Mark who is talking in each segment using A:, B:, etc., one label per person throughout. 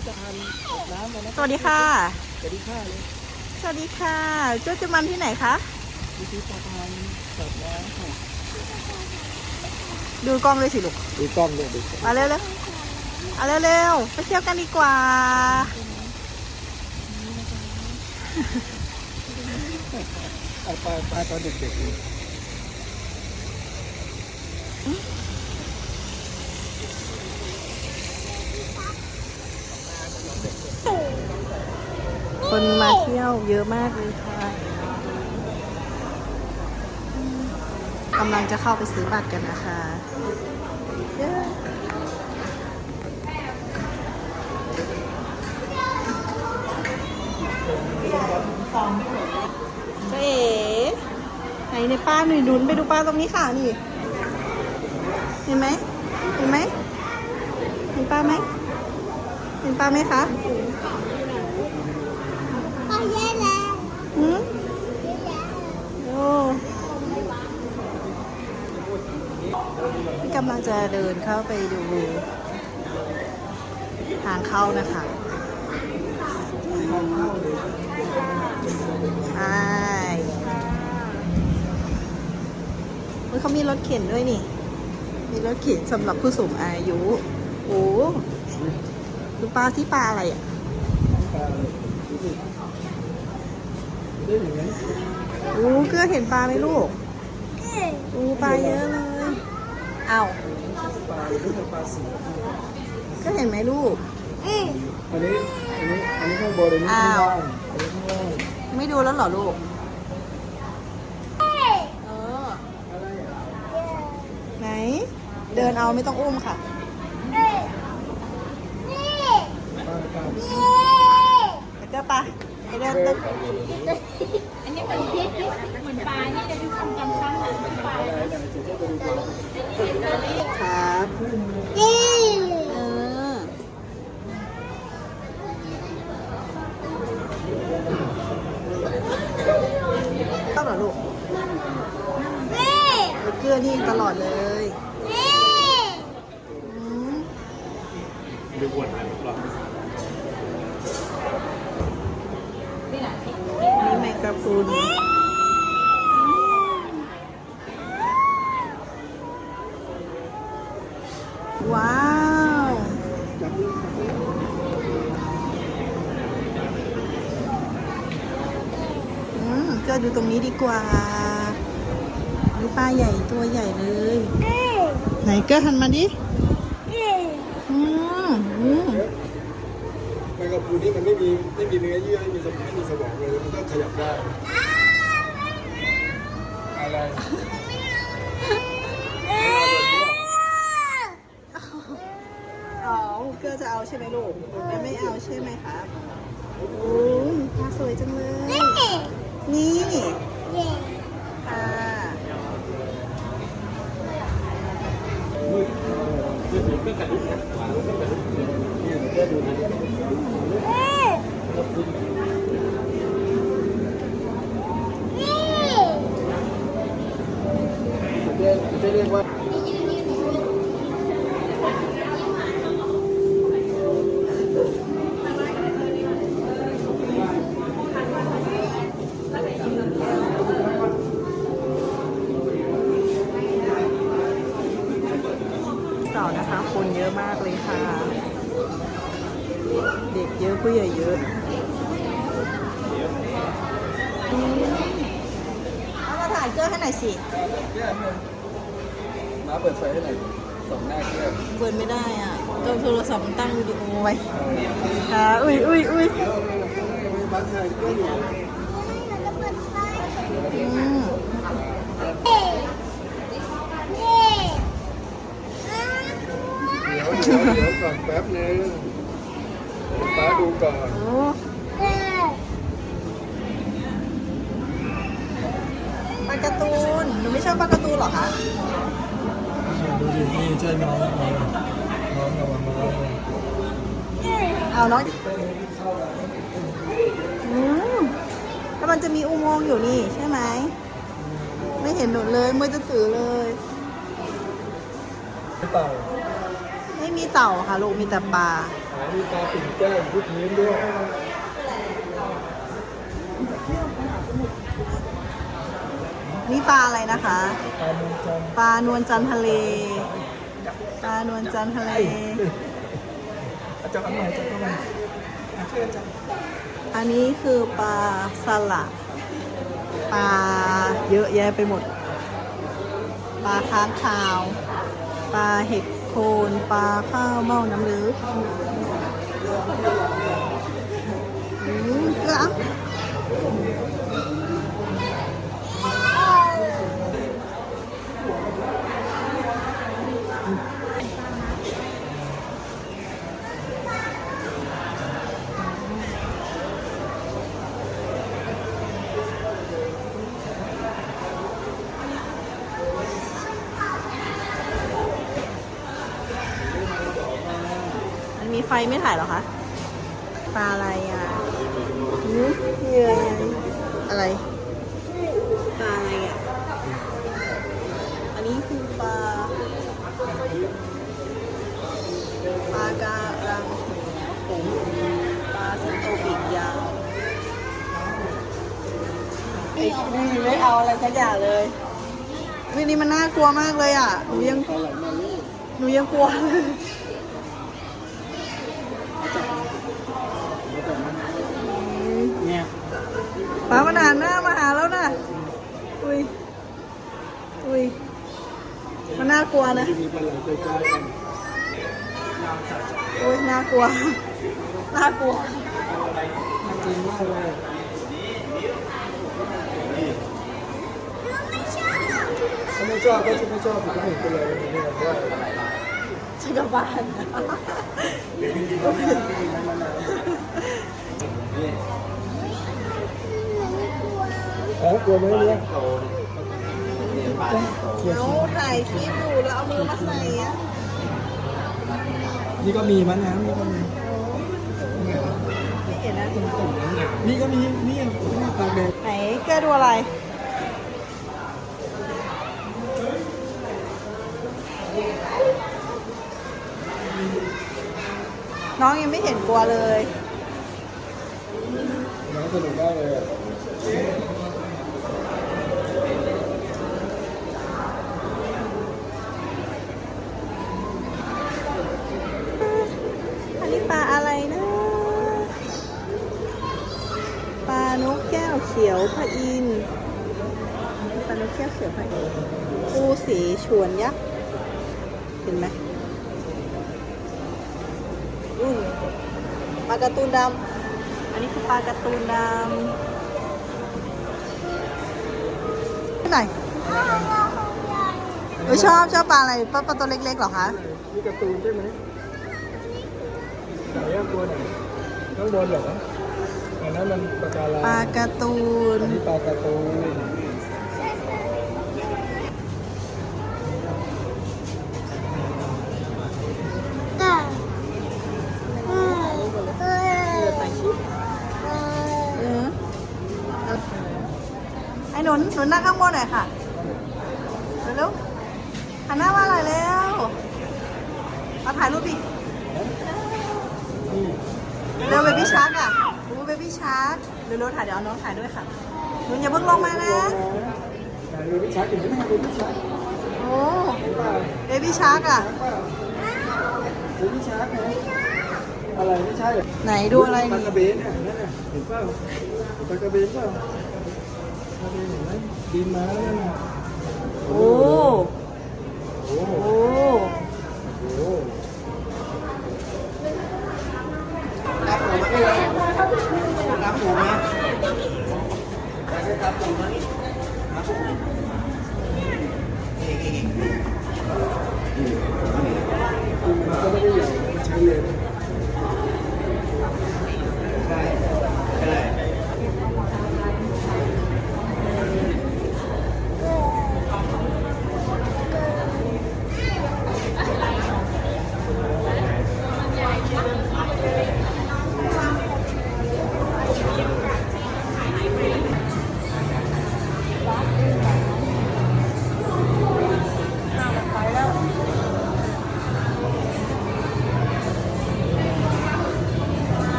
A: พิธภัณฑ์น้ำมานะ
B: สวัสดีค่ะ
A: สวัสดีค่ะเลย
B: สวัสดีค่ะเจ้าจะมันที่ไหนคะ
A: พิพิธภัณฑ์สัตว์น้ำค่ะ
B: ดูกล้องเลยสิลูก
A: ดูกล้องด้วยดูกล้อง
B: มาเร็วเร็วเอาเร็วเร็วไปเที่ยวกันดีกว่า
A: เอาปลาปลาตอนเด็กๆ
B: คนมาเที่ยวเยอะมากเลยค่ะกำลังจะเข้าไปซื้อบัตรกันนะคะเอะเจ๊ไหนในป้าหนุ่ยดุนไปดูป้าตรงนี้ค่ะนี่ เห็นไหมเห็นไหมเห็นป้าไหมเห็นป้าไหมคะ หืมโอ้ กำลังจะเดินเข้าไปดูทางเข้านะคะใช่เฮ้เขามีรถเข็นด้วยนี่ มีรถเข็นสำหรับผู้สูงอายุ โอ้ดูปลาที่ปลาอะไรอะ
A: ปลาเลยดูสิได้อย่างนั้น
B: โอ้เกลือเห็นปลาไหมลูกโอ้ปลาเยอะเลย อ้าว
A: ปลาไม่ใช่ปลาสี
B: ก็เห็นไหมลูก
A: อันนี้ อันนี้ อันนี้ข้างบนอันนี้ข้างล่างอันนี้ข้างล่าง
B: ไม่ดูแล้วเหรอลูก เออ
A: อะไรอะ
B: ไหน เดินเอาไม่ต้องอุ้มค่ะ
A: ปลาปลา
B: แล้วก็ไปไปเดินเดิน
C: อันนี้ เป็นพริกเหมือนปลานี่จะดูทำกำซ้ำเหมือนปลา
A: อะไรนะจะได้ไปดูปลา
B: ครับ เออชอบเหรอลูกเกลือนี่ตลอดเลยอืม
A: ดูวนหรอ
B: นี่แมงกะพรุนว้าว
A: จับเลยจับเลย
B: อืมก็ ดูตรงนี้ดีกว่าดูปลาใหญ่ตัวใหญ่เลย ไหนก็หันมาดิอืมอืม
A: แมงกะพรุนนี่มันไม่มีไม่มีเนื้อเยื่อไม่มีสมองไม่มีสมองเลยมันก็ขยับได้อะไร
B: อ๋อเกลือจะเอาใช่ไหมลูกแม่ไม่เอาใช่ไหมครับโอ้ยปลาสวยจังเลย นี่ค่ะ
A: เนี่ยเดี๋ยวดูนะจะจะเรียกว่า
B: เสาร์นะคะ คนเยอะมากเลยค่ะ เด็กเยอะผู้ใหญ่เยอะเอามาถ่ายเกลือให้หน่อยสิ
A: เนี่ยมาเปิดไฟให้หน่อยสองหน้าเครื่อง
B: เปิดไม่ได้อะต้องโทรศัพท์มันตั้งวิดีโอไว้ค่ะอุ้ยอุ้ยอุ้ย
A: มาถ่ายก็อยู่
B: อืม
A: เดี๋ยวเดี๋ยวเดี๋ยวก่อนแป๊บนึงป้าดูก่อน
B: โอ้ปลาการ์ตูน หนูไม่ชอบปลาการ์ตูน เหรอคะ
A: ดูดินี่ใช่น้องน้องน้องกับมามา
B: เอาเนาะอืมแล้วมันจะมีอุโมงค์อยู่นี่ใช่ไหม ไม่เห็นหนูเลยมือจะถือเลย
A: เต่า
B: ไม่มีเต่าค่ะลูกมีแต่ปลา
A: มีปลาปิ่นแก้วที่พื้นด้วย
B: นี่ปลาอะไรนะคะ
A: ปลาเมืองจันทร์
B: ปลานวลจันทร์ทะเล ปลานวลจันทร์ทะเล
A: อาจารย์อันไหนอาจารย์ก็มาอาจารย์อาจารย์
B: อันนี้คือปลาสลัดปลาเยอะแยะไปหมด ปลาค้างคาว ปลาเห็ดโคนปลาข้าวเม่าน้ำลึกอืมกระ ไฟไม่ถ่ายหรอคะ ปลาอะไรอะอืมเยื่ออะไร ปลาอะไรอะ อันนี้คือปลา ปลาการังหูปลาสิงโตปีกยาวไอ้นี่ไม่เอาอะไรสักอย่างเลยวินี่มันน่ากลัวมากเลยอะ หนูยัง หนูยังกลัวเลย ป้ามันหันหน้ามาหาแล้วนะอุ้ยอุ้ยมันน่ากลัวนะอุ้ยน่ากลัวน่ากลัว
A: จริงมากเลยถ้าไม่ชอบก็จะไม่ชอบผมก็เห็นไปเลยวันนี้เนี่ยว่า
B: ชักกระบาล
A: เอ้ากลัวไหมเนี่ยเขีย
B: หนูถ่ายคลิปอยู่แล้วเอามือมาใส่อะ
A: นี่ก็มีมันนะนี่ก็มี
B: ไม่เห็นนะ
A: นี่ก็มีนี่ปลาแดง
B: ไหนแกดูอะไรน้องยังไม่เห็นกลัวเลย
A: น้องสนุกมากเลยอะ
B: อันนี้ปลาอะไรนะ ปลานกแก้วเขียวพระอินทร์ปลานกแก้วเขียวพระอินทร์ปู สีฉวนยักษ์เห็นไหมอุ้ยปลาการ์ตูนดำอันนี้คือปลาการ์ตูนดำที่ไหนเออชอบชอบปลาอะไรปลาปลาตัวเล็กๆเหรอคะ
A: นี่การ์ตูนใช่ไหมไหนอะตัวไหนข้างบนเหรออันนั้นมันปลาการัง
B: ปลาการ์ตูน
A: อันนี้ปลาการ์ตูน
B: หนุนหนุนนั่งข้างบนหน่อยค่ะเร็วๆหันหน้ามาหน่อยแล้วมาถ่ายรูปดิ
A: นี่
B: เร็วเบบี้ชาร์กอะโอ้เบบี้ชาร์กเร็วๆถ่ายเดี๋ยวเอาน้องถ่ายด้วยค่ะหนุนอย่าเพิ่งลงมานะ
A: ไหนดูพี่ชักเห็นไหมดูพี่ชัก
B: โอ้
A: เห็นเปล่า
B: เบบี้ชาร์กอะ
A: ดูพี่ชักไหมอะไรไม่ใช่เหรอ
B: ไหนดูอะไร
A: ปลา
B: นี่
A: กระเบนเนี่ยนั่นน่ะเห็นเปล่าปลากระเบนเปล่า ปล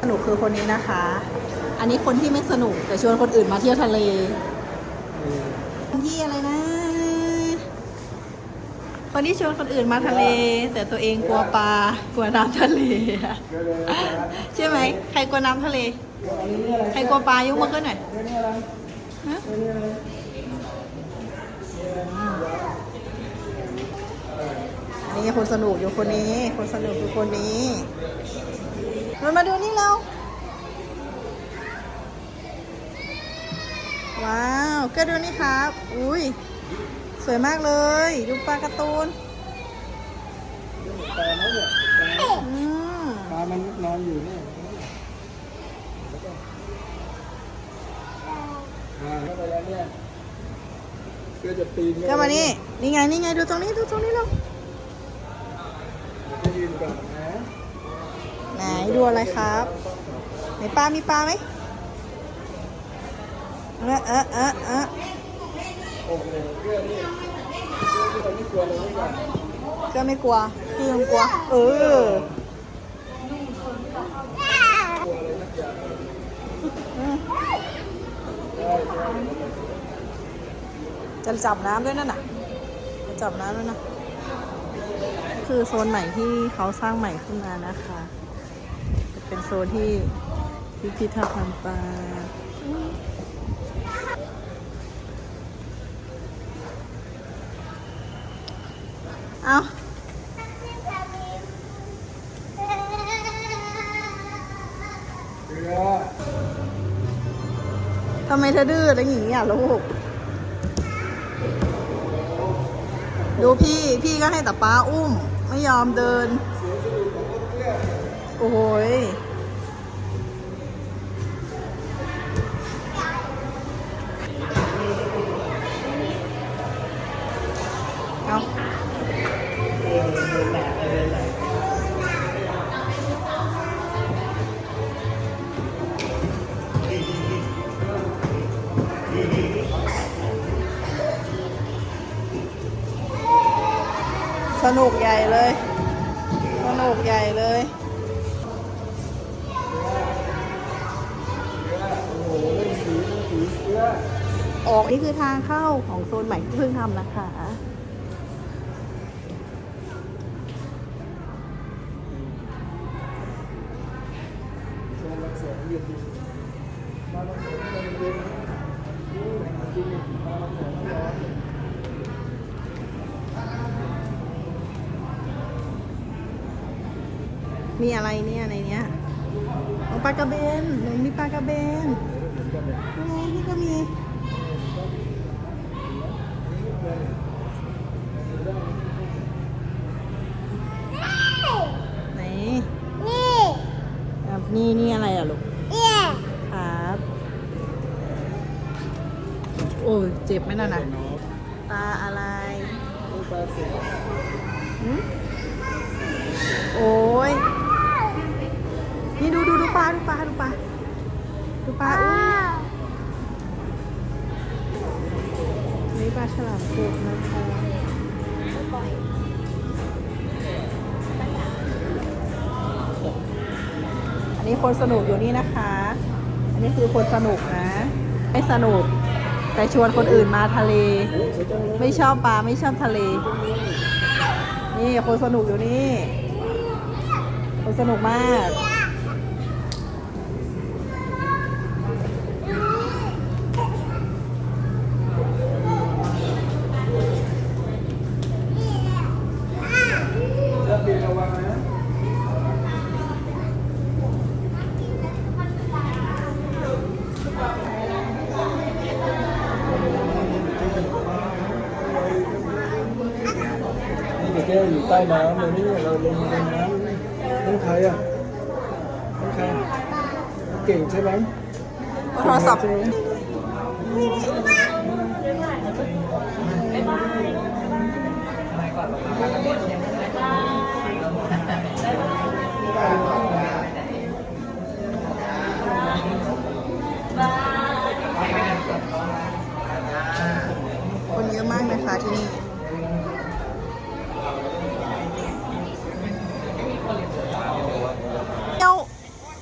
A: สนุก
B: คือคนนี้นะคะ อันนี้คนที่ไม่สนุกแต่ชวนคนอื่นมาเที่ยวทะเลคนที่อะไรนะ คนที่ชวนคนอื่นมาทะเล แต่ตัวเองกลัวปลากลัวน้ำทะเล
A: เดี๋ยวเดี๋ยวเดี๋ยวนะ
B: ใช่ไหมใครกลัวน้ำทะเล ใครกลัวปลายกมือขึ้นหน่อย
A: นี่อะไร
B: ฮะ
A: เดี๋ยวนี่อะไร
B: อันนี้คนสนุกอยู่คนนี้ คนสนุกอยู่คนนี้ มันมาดูนี่แล้ว ว้าว ก็ดูนี่ครับ อุ้ย สวยมากเลย ดูปลาการ์ตูน
A: ปลาแล้วเนี่ยปลา
B: อืม
A: ปลามันนอนอยู่เนี่ยอ่าแล้วไปแล้วเนี่ยเพื่อจะปีน
B: ก็มานี่ นี่ไง นี่ไง ดูตรงนี้ ดูตรงนี้แล้ว
A: จะยืนก่อนนะ
B: ไหนดูอะไรครับไหนปลา มีปลาไหมเออเออเออเออ
A: เพื่อนี่เพื่อที่เราไม่กลัวเลยไม่ก่อน
B: ก็ไม่กลัวพี่ยังกลัว เออจะจับน้ำด้วยนั่นน่ะจะจับน้ำด้วยนะ คือโซนใหม่ที่เขาสร้างใหม่ขึ้นมานะคะ โซนที่พิพิธภัณฑ์ปลาเอาทำไมเธอดื้ออะไรอย่างนี้อะลูก ดูพี่ พี่ก็ให้แต่ป้าอุ้ม ไม่ยอมเดิน โอ้โหย อ
A: อ
B: กนี่คือทางเข้าของโซนใหม่ที่เพิ่งทำนะคะ
A: มีอะ
B: ไรเนี่ยในเนี้ยเอาปลากระเบนหนูมีปลากระเบนนี่ก็มี ไหน
C: นี่
B: อะนี่นี่อะไรอะลูก
C: เนี่ย
B: ครับ โอ้ยเจ็บไหมน่ะนะปลาอะไร
A: นี่ปลาเสือ
B: หึโอ้ยนี่ดูดูดูปลาดูปลาดูปลา ฉลามกรุบนะคะอันนี้คนสนุกอยู่นี่นะคะ อันนี้คือคนสนุกนะ ไม่สนุก แต่ชวนคนอื่นมาทะเล ไม่ชอบปลาไม่ชอบทะเล นี่คนสนุกอยู่นี่ คนสนุกมาก
A: น้ำเลยนี่เราลงในน้ำนั่นใครอะนั่นใครเก่งใช่ไหม
B: โทรศัพท์
A: ใช่ไหม
B: คนเยอะมากนะคะที่นี่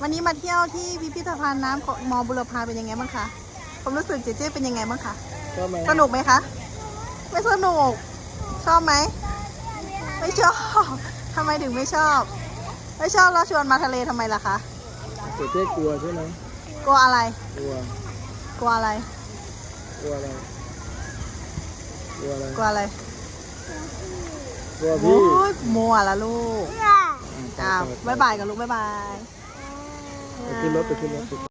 B: วมาวันนี้มาเที่ยวที่พิพิธภัณฑ์น้ำของมอบุรพาเป็นยังไงบ้างคะความรู้สึกเจเจเป็นยังไงบ้างคะ
A: ชอบไหม
B: สนุกไหมคะ ไม่สนุก ชอบไหม ไม่ชอบทำไมถึงไม่ชอบ ไม่ชอบแล้วชวนมาทะเลทำไมล่ะคะ
A: เจ๊เจ๊กลัวใช่ไหม
B: กลัวอะไร
A: กลัว
B: กลัวอะไร
A: กลัวอะไร กลัวอะไร
B: กลัวอะไร
A: กลัว
B: โอ้
A: พี่
B: ยมัวละลูกอ้าวบ๊ายบายกับลูกบ๊ายบาย
A: ไป